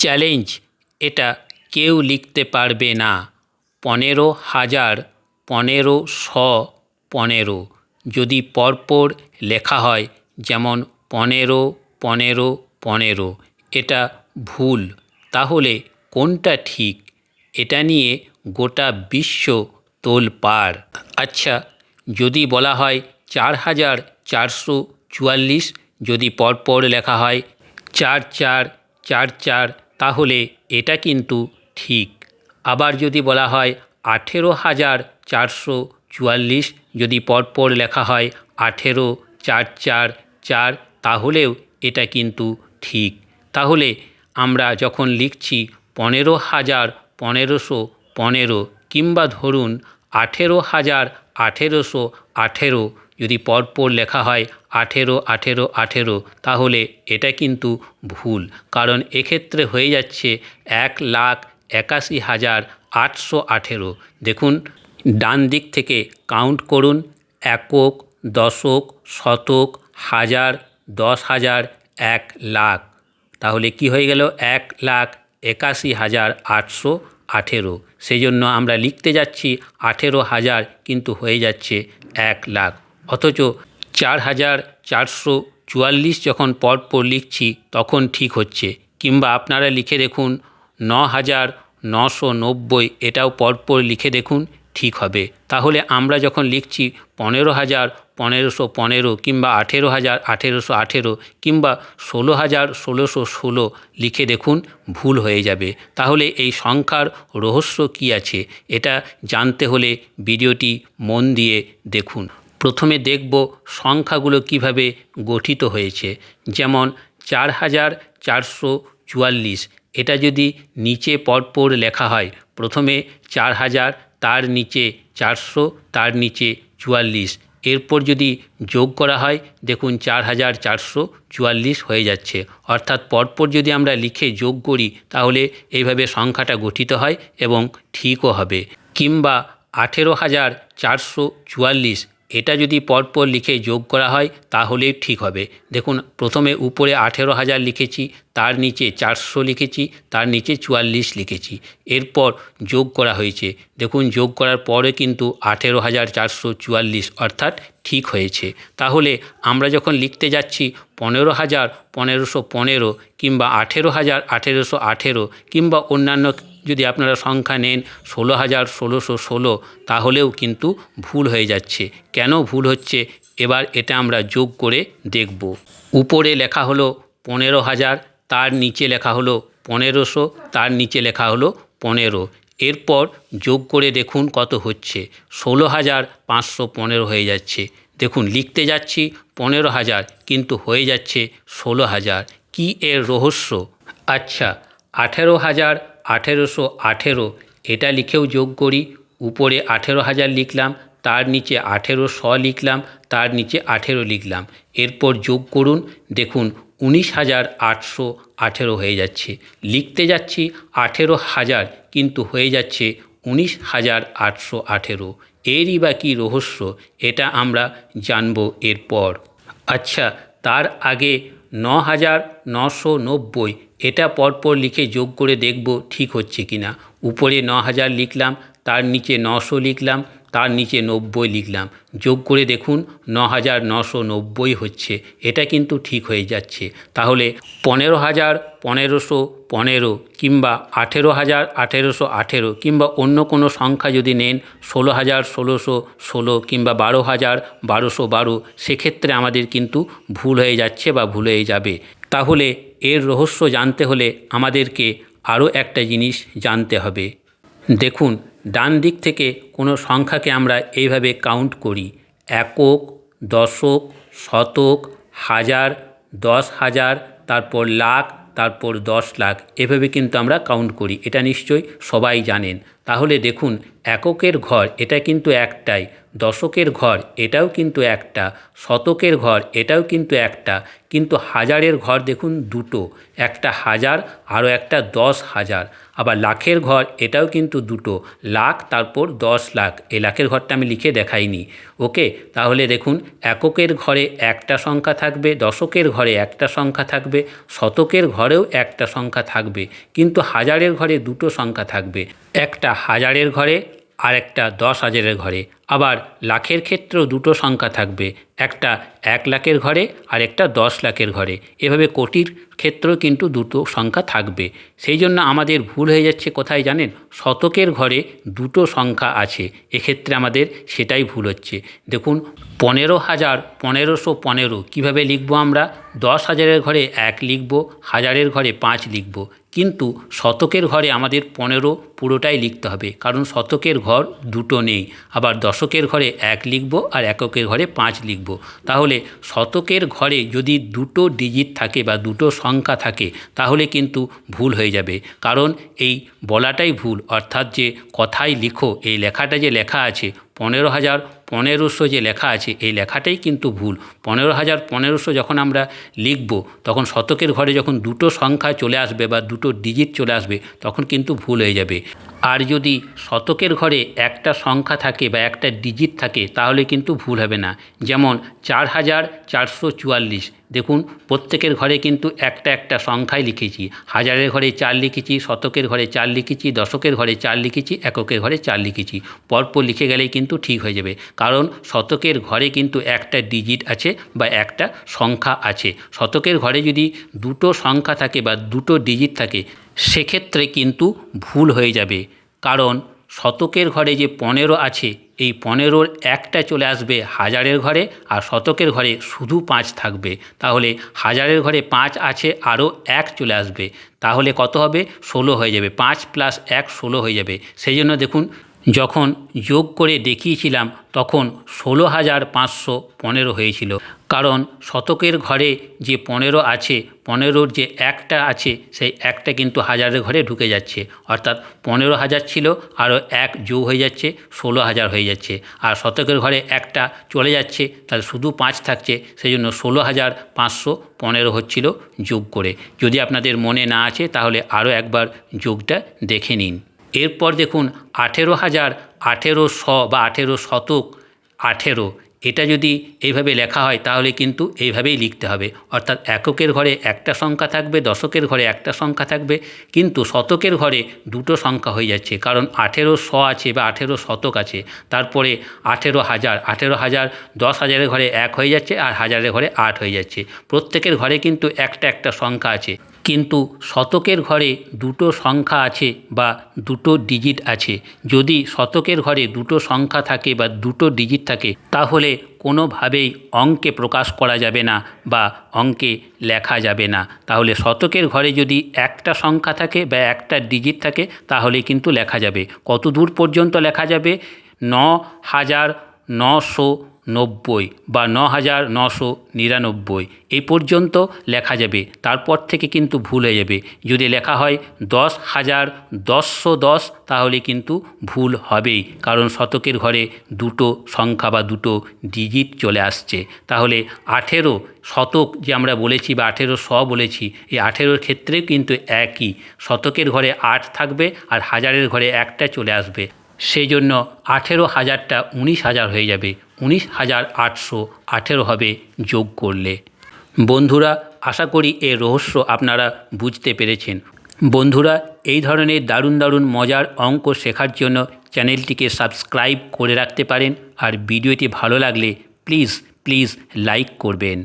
Challenge, এটা কেউ লিখতে পারবে না। পনেরো হাজার, পনেরো শ, পনেরো। যদি পরপর লেখা হয়, যেমন পনেরো পনেরো পনেরো, এটা ভুল। তাহলে কোনটা ঠিক? এটা নিয়ে গোটা বিশ্ব তোল তোলপাড় আচ্ছা যদি বলা হয় চার হাজার চারশো চুয়াল্লিশ, যদি পরপর লেখা হয়, চার চার চার চার তাহলে এটা কিন্তু ঠিক। আবার যদি বলা হয় আঠেরো হাজার চারশো চুয়াল্লিশ যদি পরপর লেখা হয় আঠেরো চার চার চার, তাহলেও এটা কিন্তু ঠিক। তাহলে আমরা যখন লিখছি পনেরো হাজার পনেরোশো পনেরো কিংবা ধরুন আঠেরো হাজার আঠেরোশো আঠেরো যদি পরপর লেখা হয় আঠেরো আঠেরো আঠেরো, তাহলে এটা কিন্তু ভুল। কারণ এক্ষেত্রে হয়ে যাচ্ছে এক লাখ একাশি হাজার আটশো আঠেরো। দেখুন, ডান দিক থেকে কাউন্ট করুন, একক, দশক, শতক, হাজার, দশ হাজার, এক লাখ। তাহলে কি হয়ে গেল? এক লাখ একাশি হাজার আটশো আঠেরো। সেই জন্য আমরা লিখতে যাচ্ছি আঠেরো হাজার, কিন্তু হয়ে যাচ্ছে এক লাখ। অথচ চার হাজার চারশো চুয়াল্লিশ যখন পরপর লিখছি, তখন ঠিক হচ্ছে। কিংবা আপনারা লিখে দেখুন, ন হাজার নশো নব্বই এটাও পরপর লিখে দেখুন, ঠিক হবে। তাহলে আমরা যখন লিখছি পনেরো হাজার পনেরোশো পনেরো কিংবা আঠেরো হাজার আঠেরোশো আঠেরো কিংবা ষোলো হাজার ষোলোশো ষোলো লিখে দেখুন, ভুল হয়ে যাবে। তাহলে এই সংখ্যার রহস্য কী আছে? এটা জানতে হলে ভিডিওটি মন দিয়ে দেখুন। প্রথমে দেখব সংখ্যাগুলো কীভাবে গঠিত হয়েছে। যেমন চার হাজার চারশো চুয়াল্লিশ, এটা যদি নিচে পরপর লেখা হয়, প্রথমে চার হাজার, তার নিচে চারশো, তার নিচে চুয়াল্লিশ। এরপর যদি যোগ করা হয়, দেখুন চার হাজার চারশো চুয়াল্লিশ হয়ে যাচ্ছে। অর্থাৎ পরপর যদি আমরা লিখে যোগ করি, তাহলে এইভাবে সংখ্যাটা গঠিত হয় এবং ঠিকও হবে। কিংবা আঠেরো হাজার চারশো চুয়াল্লিশ এটা যদি পরপর লিখে যোগ করা হয় তাহলেই ঠিক হবে। দেখুন, প্রথমে উপরে আঠেরো হাজার লিখেছি, তার নিচে চারশো লিখেছি, তার নিচে চুয়াল্লিশ লিখেছি। এরপর যোগ করা হয়েছে। দেখুন, যোগ করার পরে কিন্তু আঠেরো হাজার চারশো চুয়াল্লিশ অর্থাৎ ঠিক হয়েছে। তাহলে আমরা যখন লিখতে যাচ্ছি পনেরো হাজার পনেরোশো পনেরো কিংবা আঠেরো হাজার আঠেরোশো আঠেরো কিংবা অন্যান্য যদি আপনারা সংখ্যা নেন ষোলো হাজার ষোলোশো ষোলো, তাহলেও কিন্তু ভুল হয়ে যাচ্ছে। কেন ভুল হচ্ছে? এবার এটা আমরা যোগ করে দেখব। উপরে লেখা হলো পনেরো হাজার, তার নিচে লেখা হলো পনেরোশো, তার নিচে লেখা হলো পনেরো। এরপর যোগ করে দেখুন কত হচ্ছে। ষোলো হাজার পাঁচশো পনেরো হয়ে যাচ্ছে। দেখুন, লিখতে যাচ্ছি পনেরো হাজার, কিন্তু হয়ে যাচ্ছে ষোলো হাজার। কী এর রহস্য? আচ্ছা আঠেরো হাজার আঠেরোশো আঠেরো, এটা লিখেও যোগ করি, উপরে আঠেরো হাজার লিখলাম, তার নিচে আঠেরো শ লিখলাম, তার নিচে আঠেরো লিখলাম। এরপর যোগ করুন, দেখুন উনিশ হাজার আটশো আঠেরো হয়ে যাচ্ছে। লিখতে যাচ্ছি আঠেরো হাজার, কিন্তু হয়ে যাচ্ছে উনিশ হাজার আটশো আঠেরো। এরই বা কী রহস্য, এটা আমরা জানব এরপর। আচ্ছা তার আগে ন হাজার নশো নব্বই এটা পরপর লিখে যোগ করে দেখব ঠিক হচ্ছে কি না উপরে ন হাজার লিখলাম, তার নিচে নশো লিখলাম তার নিচে নব্বই লিখলাম। যোগ করে দেখুন ন হাজার নশো নব্বই হচ্ছে। এটা কিন্তু ঠিক হয়ে যাচ্ছে। তাহলে পনেরো হাজার পনেরোশো পনেরো কিংবা আঠেরো হাজার আঠেরোশো আঠেরো কিংবা অন্য কোনো সংখ্যা যদি নেন ষোলো হাজার ষোলোশো ষোলো কিংবা বারো হাজার বারোশো বারো, সেক্ষেত্রে আমাদের কিন্তু ভুল হয়ে যাচ্ছে বা ভুল হয়ে যাবে। তাহলে এর রহস্য জানতে হলে আমাদেরকে আরও একটা জিনিস জানতে হবে। দেখুন, ডান দিক থেকে কোনো সংখ্যাকে আমরা এইভাবে কাউন্ট করি। একক, দশক, শতক, হাজার, দশ হাজার, তারপর লাখ, তারপর দশ লাখ। এভাবে কিন্তু আমরা কাউন্ট করি। এটা নিশ্চয়ই সবাই জানেন। তাহলে দেখুন, এককের ঘর এটা কিন্তু একটাই, দশকের ঘর এটাও কিন্তু একটা, শতকের ঘর এটাও কিন্তু একটা, কিন্তু হাজারের ঘর দেখুন দুটো, একটা হাজার আরও একটা দশ হাজার, আবার লাখের ঘর এটাও কিন্তু দুটো, লাখ তারপর দশ লাখ এই লাখের ঘরটা আমি লিখে দেখাইনি, ওকে? তাহলে দেখুন, এককের ঘরে একটা সংখ্যা থাকবে, দশকের ঘরে একটা সংখ্যা থাকবে, শতকের ঘরেও একটা সংখ্যা থাকবে, কিন্তু হাজারের ঘরে দুটো সংখ্যা থাকবে। একটা হাজারের ঘরে, আর একটা দশ হাজারের ঘরে। আবার লাখের ক্ষেত্রেও দুটো সংখ্যা থাকবে, একটা এক লাখের ঘরে, আর একটা দশ লাখের ঘরে। এভাবে কোটির ক্ষেত্রেও কিন্তু দুটো সংখ্যা থাকবে। সেই জন্য আমাদের ভুল হয়ে যাচ্ছে কোথায় জানেন? শতকের ঘরে দুটো সংখ্যা আছে। এক্ষেত্রে আমাদের সেটাই ভুল হচ্ছে। দেখুন, পনেরো হাজার পনেরোশো পনেরো। কীভাবে লিখব আমরা? দশ হাজারের ঘরে এক লিখব, হাজারের ঘরে পাঁচ লিখব। কিন্তু শতকের ঘরে আমাদের পনেরো পুরোটাই লিখতে হবে। কারণ শতকের ঘর দুটো নেই। আবার দশকের ঘরে এক লিখব আর এককের ঘরে পাঁচ লিখব। তাহলে শতকের ঘরে যদি দুটো ডিজিট থাকে বা দুটো সংখ্যা থাকে, তাহলে কিন্তু ভুল হয়ে যাবে। কারণ এই বলাটাই ভুল। অর্থাৎ যে কথায় লিখো, এই লেখাটা যে লেখা আছে, পনেরো হাজার পনেরোশো যে লেখা আছে, এই লেখাটাই কিন্তু ভুল। পনেরো হাজার পনেরোশো যখন আমরা লিখব, তখন শতকের ঘরে যখন দুটো সংখ্যা চলে আসবে বা দুটো ডিজিট চলে আসবে, তখন কিন্তু ভুল হয়ে যাবে। আর যদি শতকের ঘরে একটা সংখ্যা থাকে বা একটা ডিজিট থাকে, তাহলে কিন্তু ভুল হবে না। যেমন চার হাজার চারশো চুয়াল্লিশ। দেখুন, প্রত্যেকের ঘরে কিন্তু একটা একটা সংখ্যাই লিখেছি। হাজারের ঘরে চার লিখেছি, শতকের ঘরে চার লিখেছি, দশকের ঘরে চার লিখেছি, এককের ঘরে চার লিখেছি। পরপর লিখে গেলেই কিন্তু ঠিক হয়ে যাবে। কারণ শতকের ঘরে কিন্তু একটা ডিজিট আছে বা একটা সংখ্যা আছে। শতকের ঘরে যদি দুটো সংখ্যা থাকে বা দুটো ডিজিট থাকে সেক্ষেত্রে কিন্তু ভুল হয়ে যাবে। কারণ শতকের ঘরে যে পনেরো আছে, এই পনেরোর একটা চলে আসবে হাজারের ঘরে আর শতকের ঘরে শুধু পাঁচ থাকবে। তাহলে হাজারের ঘরে পাঁচ আছে, আরও এক চলে আসবে। তাহলে কত হবে? ষোলো হয়ে যাবে। পাঁচ প্লাস এক ষোলো হয়ে যাবে। সেই জন্য দেখুন যখন যোগ করে দেখিয়েছিলাম, তখন ষোলো হাজার পাঁচশো পনেরো হয়েছিল। কারণ শতকের ঘরে যে পনেরো আছে, পনেরোর যে একটা আছে, সেই একটা কিন্তু হাজারের ঘরে ঢুকে যাচ্ছে। অর্থাৎ পনেরো হাজার ছিল, আরও এক যোগ হয়ে যাচ্ছে, ষোলো হাজার হয়ে যাচ্ছে। আর শতকের ঘরে একটা চলে যাচ্ছে, তাহলে শুধু পাঁচ থাকছে সেই জন্য ষোলো হাজার পাঁচশো পনেরো হচ্ছিল যোগ করে। যদি আপনাদের মনে না আছে, তাহলে আরও একবার যোগটা দেখে নিন। এরপর দেখুন আঠেরো হাজার আঠেরো শ বা আঠেরো শতক আঠেরো। এটা যদি এইভাবে লেখা হয়, তাহলে কিন্তু এইভাবেই লিখতে হবে। অর্থাৎ এককের ঘরে একটা সংখ্যা থাকবে, দশকের ঘরে একটা সংখ্যা থাকবে, কিন্তু শতকের ঘরে দুটো সংখ্যা হয়ে যাচ্ছে, কারণ আঠেরো শ আছে বা আঠেরো শতক আছে। তারপরে আঠেরো হাজার আঠেরো হাজার দশ হাজারের ঘরে এক হয়ে যাচ্ছে আর হাজারের ঘরে আট হয়ে যাচ্ছে। প্রত্যেকের ঘরে কিন্তু একটা একটা সংখ্যা আছে। কিন্তু শতকের ঘরে দুটো সংখ্যা আছে বা দুটো ডিজিট আছে। যদি শতকের ঘরে দুটো সংখ্যা থাকে বা দুটো ডিজিট থাকে, তাহলে কোনোভাবেই অঙ্কে প্রকাশ করা যাবে না বা অঙ্কে লেখা যাবে না। তাহলে শতকের ঘরে যদি একটা সংখ্যা থাকে বা একটা ডিজিট থাকে তাহলে কিন্তু লেখা যাবে। কত দূর পর্যন্ত লেখা যাবে? ন হাজার নশো নব্বই বা ন হাজার নশো নিরানব্বই। এই পর্যন্ত লেখা যাবে। তারপর থেকে কিন্তু ভুল হয়ে যাবে। যদি লেখা হয় দশ হাজার দশশো দশ, তাহলে কিন্তু ভুল হবেই। কারণ শতকের ঘরে দুটো সংখ্যা বা দুটো ডিজিট চলে আসছে। তাহলে আঠেরো শতক যে আমরা বলেছি বা আঠেরো শ বলেছি, এই আঠেরোর ক্ষেত্রেও কিন্তু একই। শতকের ঘরে আট থাকবে আর হাজারের ঘরে একটা চলে আসবে। সেই জন্য আঠেরো হাজারটা উনিশ হাজার হয়ে যাবে। উনিশ হাজার আটশো আঠেরো হবে যোগ করলে। বন্ধুরা, আশা করি এর রহস্য আপনারা বুঝতে পেরেছেন। বন্ধুরা, এই ধরনের দারুণ দারুণ মজার অঙ্ক শেখার জন্য চ্যানেলটিকে সাবস্ক্রাইব করে রাখতে পারেন আর ভিডিওটি ভালো লাগলে প্লিজ প্লিজ লাইক করবেন।